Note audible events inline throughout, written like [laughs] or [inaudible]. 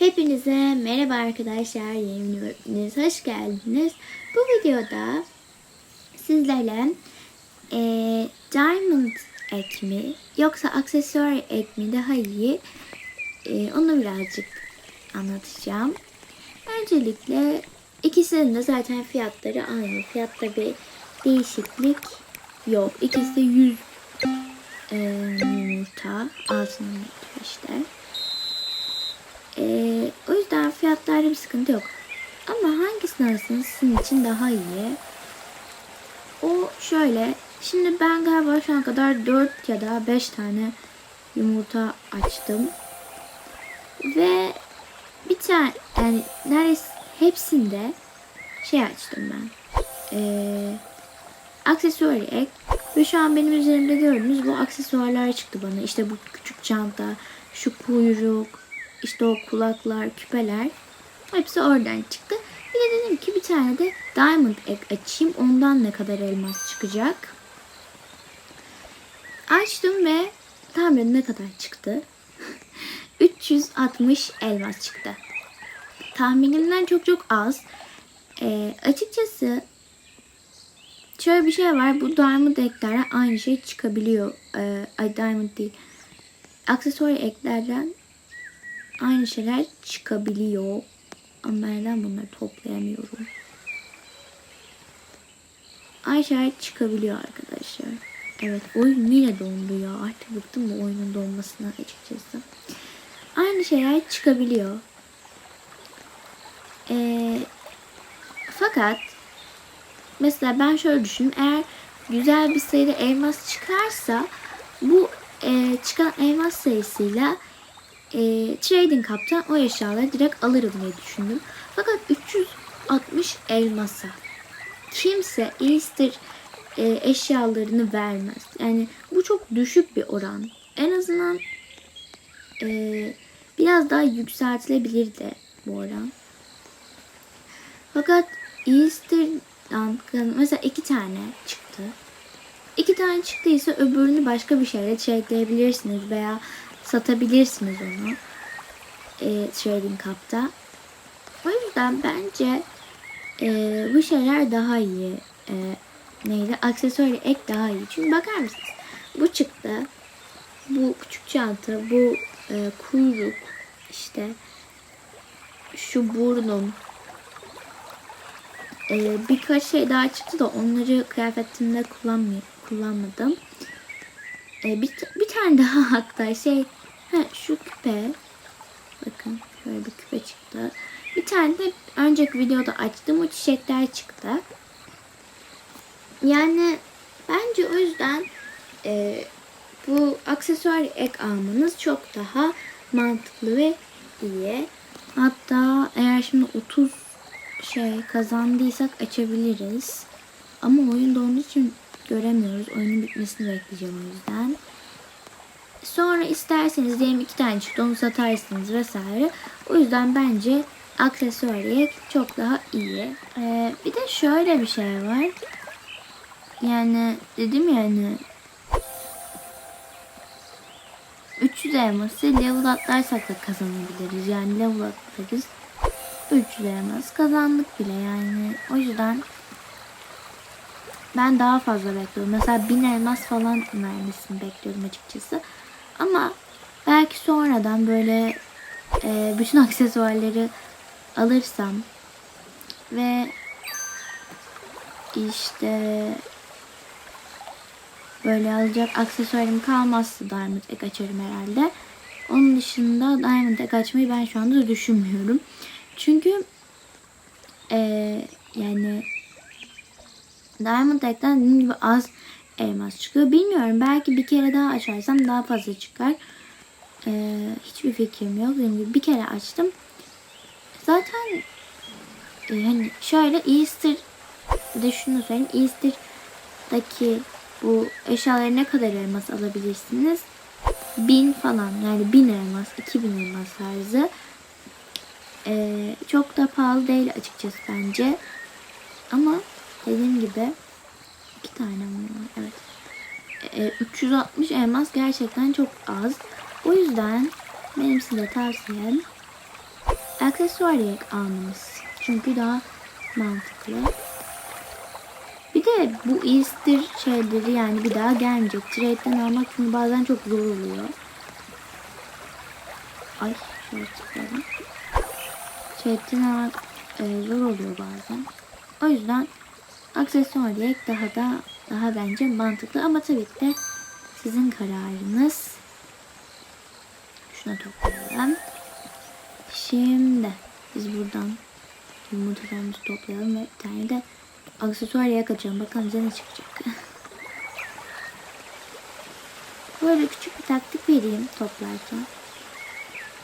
Hepinize merhaba arkadaşlar. Videomuza hoş geldiniz. Bu videoda sizlerle eee, Diamond ek mi yoksa aksesuar ek mi daha iyi eee, onu birazcık anlatacağım. Öncelikle ikisinin de zaten fiyatları aynı. Fiyatta bir değişiklik yok. İkisi de 100 eee, yumurta. Altın yumurta işte. Ee, yüzden fiyatlarda bir sıkıntı yok. Ama hangisini alırsanız sizin için daha iyi. O şöyle. Şimdi ben galiba şu ana kadar 4 ya da 5 tane yumurta açtım. Ve bir tane yani neredeyse hepsinde şey açtım ben. Ee, aksesuar ek. Ve şu an benim üzerimde gördüğünüz bu aksesuarlar çıktı bana. İşte bu küçük çanta, şu kuyruk, işte o kulaklar, küpeler. Hepsi oradan çıktı. Bir de dedim ki bir tane de diamond egg açayım. Ondan ne kadar elmas çıkacak. Açtım ve tahmin ne kadar çıktı? [laughs] 360 elmas çıktı. Tahminimden çok çok az. Ee, açıkçası şöyle bir şey var. Bu diamond eklerden aynı şey çıkabiliyor. Ee, ay diamond değil. Aksesuar eklerden aynı şeyler çıkabiliyor. Ama ben bunları toplayamıyorum? Aynı şeyler çıkabiliyor arkadaşlar. Evet oyun yine dondu ya. Artık bıktım bu oyunun donmasına açıkçası. Aynı şeyler çıkabiliyor. Ee, fakat mesela ben şöyle düşündüm. Eğer güzel bir sayıda elmas çıkarsa bu e, çıkan elmas sayısıyla e, trading kaptan o eşyaları direkt alırım diye düşündüm. Fakat 360 elmasa kimse Easter e, eşyalarını vermez. Yani bu çok düşük bir oran. En azından e, biraz daha yükseltilebilirdi bu oran. Fakat Easter'dan mesela iki tane çıktı. İki tane çıktıysa öbürünü başka bir şeyle trade'leyebilirsiniz veya satabilirsiniz onu e, Trading Cup'ta. O yüzden bence e, bu şeyler daha iyi. E, neydi? Aksesuar ek daha iyi. Çünkü bakar mısınız? Bu çıktı. Bu küçük çanta, bu e, kuyruk, işte şu burnum, e, birkaç şey daha çıktı da onları kıyafetimde kullanmadım. E, bir, bir tane daha hatta şey ha, şu küpe bakın şöyle bir küpe çıktı. Bir tane de önceki videoda açtığım o çiçekler çıktı. Yani bence o yüzden e, bu aksesuar ek almanız çok daha mantıklı ve iyi. Hatta eğer şimdi 30 şey kazandıysak açabiliriz. Ama oyun donduğu için göremiyoruz. Oyunun bitmesini bekleyeceğim o yüzden. Sonra isterseniz diyelim iki tane çıktı onu satarsınız vesaire. O yüzden bence aksesuariye çok daha iyi. Ee, bir de şöyle bir şey var. Yani dedim yani 300 elması level atlarsak da kazanabiliriz. Yani level atlarız. 300 elmas kazandık bile yani. O yüzden ben daha fazla bekliyorum. Mesela 1000 elmas falan vermesini bekliyorum açıkçası. Ama belki sonradan böyle e, bütün aksesuarları alırsam ve işte böyle alacak aksesuarım kalmazsa Diamond Egg açarım herhalde. Onun dışında Diamond Egg açmayı ben şu anda düşünmüyorum. Çünkü e, yani Diamond Egg'den gibi az elmas çıkıyor. Bilmiyorum belki bir kere daha açarsam daha fazla çıkar. Ee, hiçbir fikrim yok. Gibi bir kere açtım. Zaten e, hani şöyle Easter de şunu söyleyeyim. Easter'daki bu eşyaları ne kadar elmas alabilirsiniz? Bin falan yani bin elmas, iki bin elmas tarzı. Ee, çok da pahalı değil açıkçası bence. Ama dediğim gibi iki tane mi var? Evet. Ee, 360 elmas gerçekten çok az. O yüzden benim size tavsiyem aksesuar almamız. Çünkü daha mantıklı. Bir de bu Easter şeyleri yani bir daha gelmeyecek. Trade'den almak çünkü bazen çok zor oluyor. Ay şöyle tıklayalım. Trade'den almak e, zor oluyor bazen. O yüzden aksesuar diyerek daha da daha bence mantıklı ama tabii ki de sizin kararınız. Şuna toplayalım. Şimdi biz buradan yumurtalarımızı toplayalım ve bir tane de aksesuar yak açalım. Bakalım bize ne çıkacak. [laughs] Böyle küçük bir taktik vereyim toplarken.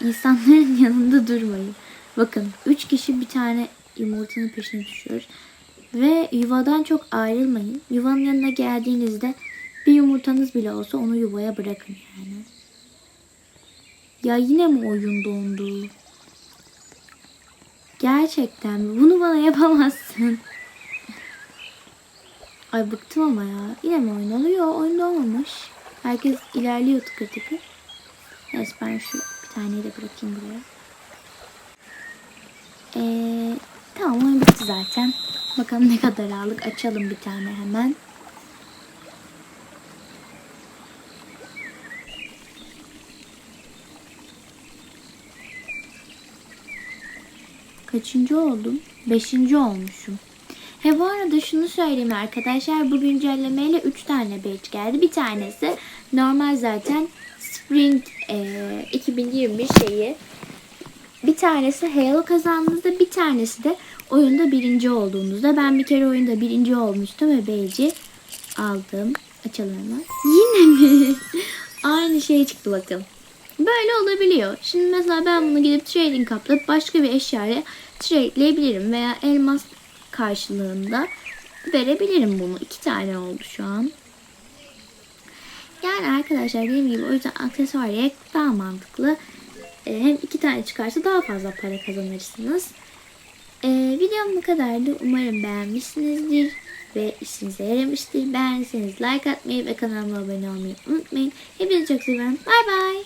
İnsanların [laughs] yanında durmayın. Bakın 3 kişi bir tane yumurtanın peşine düşüyor. Ve yuvadan çok ayrılmayın. Yuvanın yanına geldiğinizde bir yumurtanız bile olsa onu yuvaya bırakın yani. Ya yine mi oyun dondu? Gerçekten mi? Bunu bana yapamazsın. Ay bıktım ama ya. Yine mi oyun oluyor? Oyun olmamış. Herkes ilerliyor tıkır tıkır. Neyse ben şu bir taneyi de bırakayım buraya. Ee, tamam oyun bitti zaten. Bakalım ne kadar aldık. Açalım bir tane hemen. Kaçıncı oldum? Beşinci olmuşum. He bu arada şunu söyleyeyim arkadaşlar. Bu güncellemeyle 3 tane badge geldi. Bir tanesi normal zaten Spring e, 2021 şeyi. Bir tanesi Halo kazandığınızda bir tanesi de oyunda birinci olduğunuzda. Ben bir kere oyunda birinci olmuştum ve badge'i aldım. Açalım hemen. Yine mi? [laughs] Aynı şey çıktı bakın. Böyle olabiliyor. Şimdi mesela ben bunu gidip trading kaplayıp başka bir eşyayla tradeleyebilirim veya elmas karşılığında verebilirim bunu. İki tane oldu şu an. Yani arkadaşlar dediğim gibi o yüzden aksesuar daha mantıklı. Ee, hem iki tane çıkarsa daha fazla para kazanırsınız. Ee, videom bu kadardı. Umarım beğenmişsinizdir ve işinize yaramıştır. Beğendiyseniz like atmayı ve kanalıma abone olmayı unutmayın. Hepinizi çok seviyorum. Bay bay.